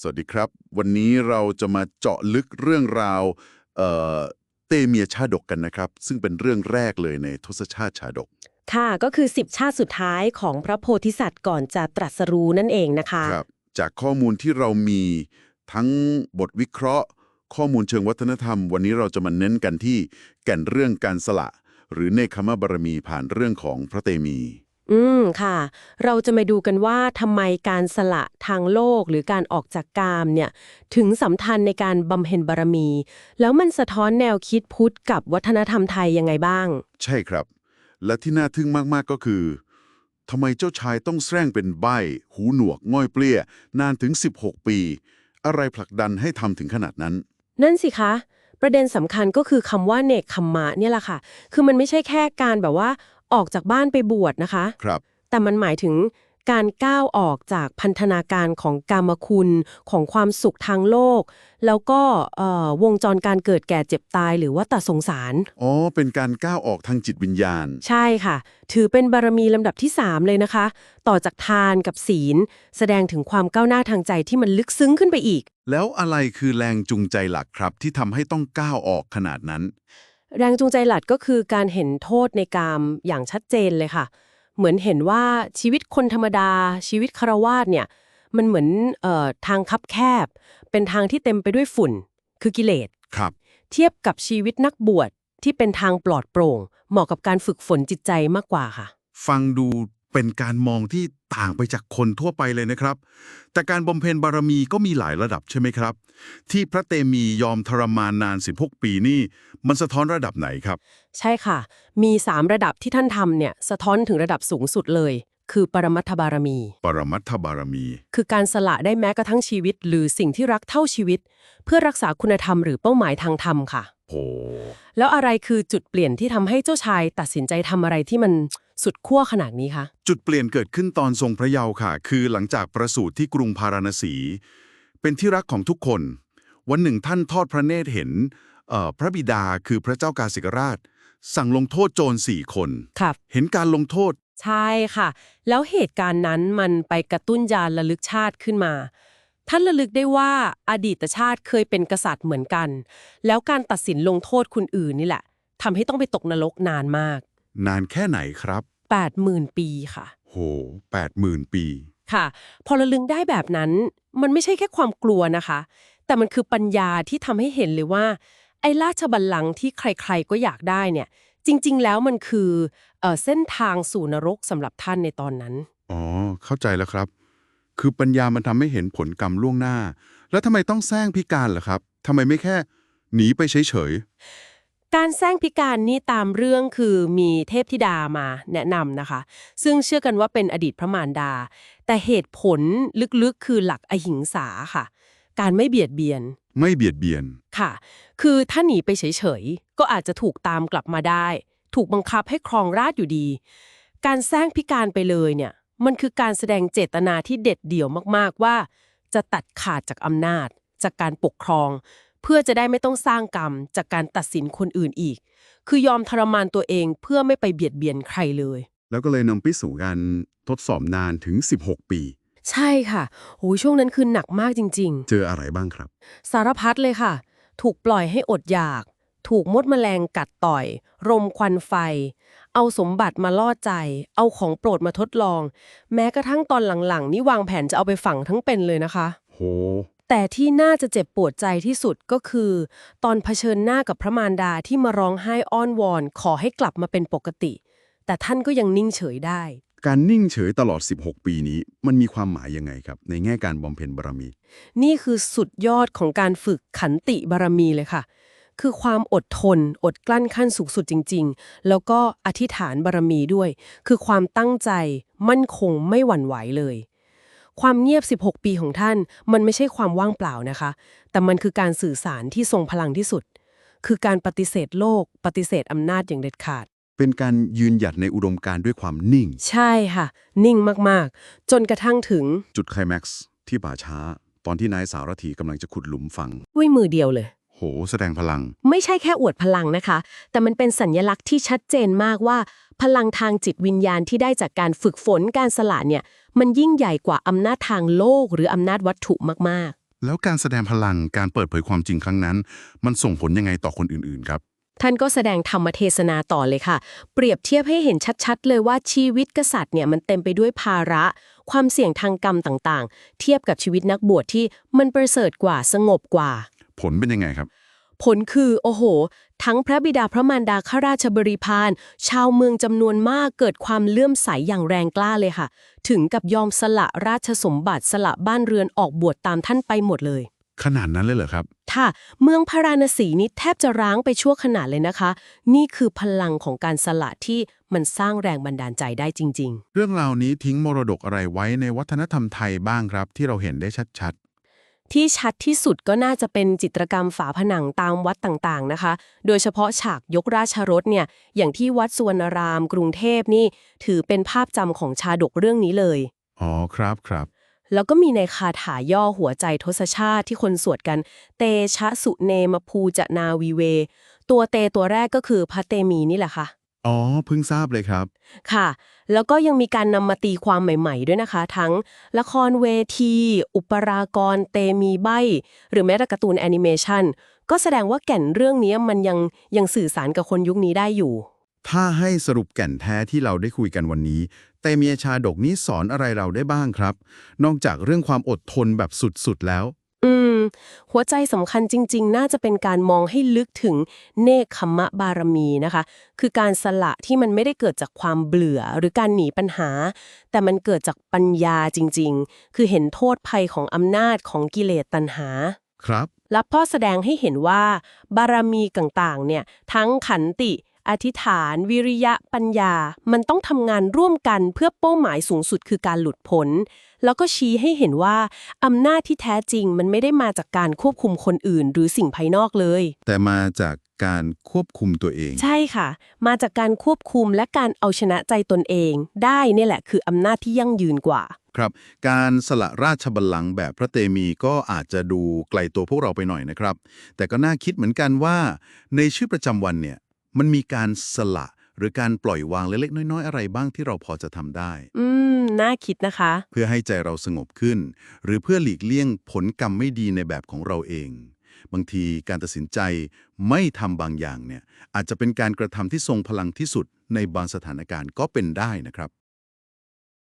สวัสดีครับ วันนี้เราจะมาเจาะลึกเรื่องราวเอ่อเตเมียชาดกกันนะครับ ซึ่งเป็นเรื่องแรกเลยในทศชาติชาดก ค่ะก็คือ 10 ชาติสุดท้ายของพระโพธิสัตว์ก่อนจะตรัสรู้นั่นเองนะคะครับจากข้อมูลที่เรามีทั้งบทวิเคราะห์ ข้อมูลเชิงวัฒนธรรม วันนี้เราจะมาเน้นกันที่แก่นเรื่องการสละ หรือเนคขมบารมีผ่านเรื่องของพระเตมี อืมค่ะ เราจะมาดูกันว่าทำไมการสละทางโลกหรือการออกจากกามเนี่ย ถึงสำคัญในการบำเพ็ญบารมี แล้วมันสะท้อนแนวคิดพุทธกับวัฒนธรรมไทยยังไงบ้าง ใช่ครับ และที่น่าทึ่งมาก ๆ ก็คือทำไมเจ้าชายต้องแสร้งเป็นใบหูหนวก ง่อยเปลี้ย นานถึง 16 ปี อะไรผลักดันให้ทำถึงขนาดนั้น นั่นสิคะ ประเด็นสำคัญก็คือคำว่าเนกขมมะเนี่ยแหละค่ะ คือมันไม่ใช่แค่การแบบว่า ออกจากบ้านไปบวชนะคะ ครับ แต่มันหมายถึงการก้าวออกจากพันธนาการของกามคุณของความสุขทางโลก แล้วก็เอ่อวงจรการเกิดแก่เจ็บตายหรือว่าตัดสงสาร อ๋อ เป็นการก้าวออกทางจิตวิญญาณ ใช่ค่ะ ถือเป็นบารมีลำดับที่ 3 เลยนะคะ ต่อจากทานกับศีล แสดงถึงความก้าวหน้าทางใจที่มันลึกซึ้งขึ้นไปอีก แล้วอะไรคือแรงจูงใจหลักครับที่ทำให้ต้องก้าวออกขนาดนั้น แรงจูงใจหลักก็คือการเห็นโทษในกามอย่างชัดเจนเลยค่ะ เหมือนเห็นว่าชีวิตคนธรรมดา ชีวิตคารวาสเนี่ยมันเหมือนเอ่อทางคับแคบ เป็นทางที่เต็มไปด้วยฝุ่น คือกิเลสครับ เทียบกับชีวิตนักบวชที่เป็นทางปลอดโปร่ง เหมาะกับการฝึกฝนจิตใจมากกว่าค่ะ ฟังดู เป็นการมองที่ต่างไปจากคนทั่วไปเลยนะครับ แต่การบำเพ็ญบารมีก็มีหลายระดับใช่ไหมครับ ที่พระเตมียอมทรมานนาน 16 ปีนี่ มันสะท้อนระดับไหนครับ ใช่ค่ะ มี 3 ระดับที่ท่านทำเนี่ย สะท้อนถึงระดับสูงสุดเลย คือปรมัตถบารมี ปรมัตถบารมี คือการสละได้แม้กระทั่งชีวิต หรือสิ่งที่รักเท่าชีวิต เพื่อรักษาคุณธรรมหรือเป้าหมายทางธรรมค่ะโหแล้วอะไรคือจุดเปลี่ยนที่ทำให้เจ้าชายตัดสินใจทำอะไรที่มัน สุดขั้วขนาดนี้คะ จุดเปลี่ยนเกิดขึ้นตอนทรงพระเยาว์ค่ะ คือหลังจากประสูติที่กรุงพาราณสี เป็นที่รักของทุกคน วันหนึ่งท่านทอดพระเนตรเห็นเอ่อพระบิดาคือพระเจ้ากาสิกราช สั่งลงโทษโจรสี่คนครับเห็นการลงโทษ ใช่ค่ะ แล้วเหตุการณ์นั้นมันไปกระตุ้นยานระลึกชาติขึ้นมา ท่านระลึกได้ว่าอดีตชาติเคยเป็นกษัตริย์เหมือนกัน แล้วการตัดสินลงโทษคนอื่นนี่แหละทำให้ต้องไปตกนรกนานมาก นานแค่ไหนครับ 80,000 ปีค่ะ โหแปดหมื่นปี ค่ะ พอระลึงได้แบบนั้น มันไม่ใช่แค่ความกลัวนะคะ แต่มันคือปัญญาที่ทำให้เห็นเลยว่า ไอ้ราชบัลลังก์ที่ใครๆก็อยากได้เนี่ย จริง ๆ แล้วมันคือเอ่อเส้นทางสู่นรกสำหรับท่านในตอนนั้น อ๋อ เข้าใจแล้วครับ คือปัญญามันทำให้เห็นผลกรรมล่วงหน้า แล้วทำไมต้องแซงพิการล่ะครับทำไมไม่แค่หนีไปเฉย การแซงพิการนี่ตามเรื่องคือมีเทพธิดามาแนะนำนะคะ ซึ่งเชื่อกันว่าเป็นอดีตพระมารดา แต่เหตุผลลึกๆคือหลักอหิงสาค่ะ การไม่เบียดเบียนๆไม่เบียดเบียนค่ะ คือถ้าหนีไปเฉยๆ ก็อาจจะถูกตามกลับมาได้ ถูกบังคับให้ครองราชย์อยู่ดี การแซงพิการไปเลยเนี่ย มันคือการแสดงเจตนาที่เด็ดเดี่ยวมากๆว่า จะตัดขาดจากอำนาจ จากการปกครอง เพื่อจะได้ไม่ต้องสร้างกรรมจากการตัดสินคนอื่นอีก คือยอมทรมานตัวเองเพื่อไม่ไปเบียดเบียนใครเลย แล้วก็เลยนำไปสู่การทดสอบนานถึง 16 ปี ใช่ค่ะโหยช่วงนั้นคือหนักมากจริงๆเจออะไรบ้างครับสารพัดเลยค่ะ ถูกปล่อยให้อดอยาก ถูกมดแมลงกัดต่อย รมควันไฟ เอาสมบัติมาล่อใจ เอาของโปรดมาทดลอง แม้กระทั่งตอนหลังๆ นี่วางแผนจะเอาไปฝังทั้งเป็นเลยนะคะ โห แต่ที่น่าจะเจ็บปวดใจที่สุดก็คือ ตอนเผชิญหน้ากับพระมารดาที่มาร้องไห้อ้อนวอน ขอให้กลับมาเป็นปกติ แต่ท่านก็ยังนิ่งเฉยได้ การนิ่งเฉยตลอด 16 ปีนี้ มันมีความหมายยังไงครับ ในแง่การบำเพ็ญบารมี นี่คือสุดยอดของการฝึกขันติบารมีเลยค่ะ คือความอดทน อดกลั้นขั้นสูงสุดจริง ๆ แล้วก็อธิษฐานบารมีด้วย คือความตั้งใจมั่นคงไม่หวั่นไหวเลย ความเงียบ 16 ปีของท่าน มันไม่ใช่ความว่างเปล่านะคะ แต่มันคือการสื่อสารที่ทรงพลังที่สุด คือการปฏิเสธโลก ปฏิเสธอำนาจอย่างเด็ดขาด เป็นการยืนหยัดในอุดมการณ์ด้วยความนิ่ง ใช่ค่ะ นิ่งมากๆ จนกระทั่งถึงจุดไคลแม็กซ์ที่ป่าช้า ตอนที่นายสารถีกำลังจะขุดหลุมฝัง ด้วยมือเดียวเลย โห แสดงพลัง ไม่ใช่แค่อวดพลังนะคะ แต่มันเป็นสัญญลักษณ์ที่ชัดเจนมากว่า พลังทางจิตวิญญาณที่ได้จากการฝึกฝนการสละเนี่ย มันยิ่งใหญ่กว่าอำนาจทางโลก หรืออำนาจวัตถุมากแล้วการแสดงพลังการเปิดเผยความจริงครั้งนั้น มันส่งผลยังไงต่อคนอื่นๆครับท่านก็แสดงธรรมเทศนาต่อเลยค่ะ เปรียบเทียบให้เห็นชัดๆ เลยว่าชีวิตกษัตริย์เนี่ยมันเต็มไปด้วยภาระ ความเสี่ยงทางกรรมต่างๆ เทียบกับชีวิตนักบวชที่มันประเสริฐกว่าสงบกว่า ผลเป็นยังไงครับ ผลคือ โอ้โห ทั้งพระบิดาพระมารดาข้าราชบริพารชาวเมืองจำนวนมากเกิดความเลื่อมใสอย่างแรงกล้าเลยค่ะ ถึงกับยอมสละราชสมบัติสละบ้านเรือนออกบวชตามท่านไปหมดเลย ขนาดนั้นเลยเหรอครับ ค่ะเมืองพาราณสีนี่แทบจะร้างไปชั่วขณะเลยนะคะ นี่คือพลังของการสละที่มันสร้างแรงบันดาลใจได้จริงเรื่องราวนี้ทิ้งมรดกอะไรไว้ในวัฒนธรรมไทยบ้างครับ ที่เราเห็นได้ชัดๆ ที่ชัดที่สุดก็น่าจะเป็นจิตรกรรมฝาผนังตามวัดต่างๆนะคะ โดยเฉพาะฉากยกราชรถเนี่ย อย่างที่วัดสุวรรณราม กรุงเทพนี่ ถือเป็นภาพจำของชาดกเรื่องนี้เลยๆอ๋อครับครับ แล้วก็มีในคาถาย่อหัวใจทศชาติที่คนสวดกัน เตชะสุเนมภูจะนาวีเว ตัวเตตัวแรกก็คือพระเตมีนี่แหละค่ะ อ๋อ เพิ่งทราบเลยครับ ค่ะ แล้วก็ยังมีการนำมาตีความใหม่ ๆ ด้วยนะคะ ทั้งละครเวที อุปรากร เตมีใบ หรือแม้แต่การ์ตูนแอนิเมชันก็แสดงว่าแก่นเรื่องนี้มันยังยังสื่อสารกับคนยุคนี้ได้อยู่ ถ้าให้สรุปแก่นแท้ที่เราได้คุยกันวันนี้แต่เมียชาดกนี้สอนอะไรเราได้บ้างครับ นอกจากเรื่องความอดทนแบบสุดๆแล้วอืม หัวใจสำคัญจริง ๆ น่าจะเป็นการมองให้ลึกถึงเนคขมมะบารมีนะคะ คือการสละที่มันไม่ได้เกิดจากความเบื่อหรือการหนีปัญหา แต่มันเกิดจากปัญญาจริง ๆ คือเห็นโทษภัยของอำนาจของกิเลสตัณหา ครับ และพ่อแสดงให้เห็นว่า บารมีต่างๆ เนี่ย ทั้งขันติ อธิษฐาน วิริยะปัญญา มันต้องทำงานร่วมกันเพื่อเป้าหมายสูงสุดคือการหลุดพ้น แล้วก็ชี้ให้เห็นว่าอำนาจที่แท้จริงมันไม่ได้มาจากการควบคุมคนอื่น หรือสิ่งภายนอกเลย แต่มาจากการควบคุมตัวเอง ใช่ค่ะ มาจากการควบคุมและการเอาชนะใจตนเอง ได้เนี่ยแหละคืออำนาจที่ยั่งยืนกว่า ครับ การสละราชบัลลังก์แบบพระเตมีก็อาจจะดูไกลตัวพวกเราไปหน่อยนะครับ แต่ก็น่าคิดเหมือนกันว่าในชีวิตประจำวันเนี่ย มันมีการสละ หรือการปล่อยวางเล็กๆน้อยๆ อะไรบ้างที่เราพอจะทำได้ อืม น่าคิดนะคะ เพื่อให้ใจเราสงบขึ้น หรือเพื่อหลีกเลี่ยงผลกรรมไม่ดีในแบบของเราเอง บางทีการตัดสินใจไม่ทำบางอย่างเนี่ยอาจจะเป็นการกระทำที่ทรงพลังที่สุดในบางสถานการณ์ก็เป็นได้นะครับ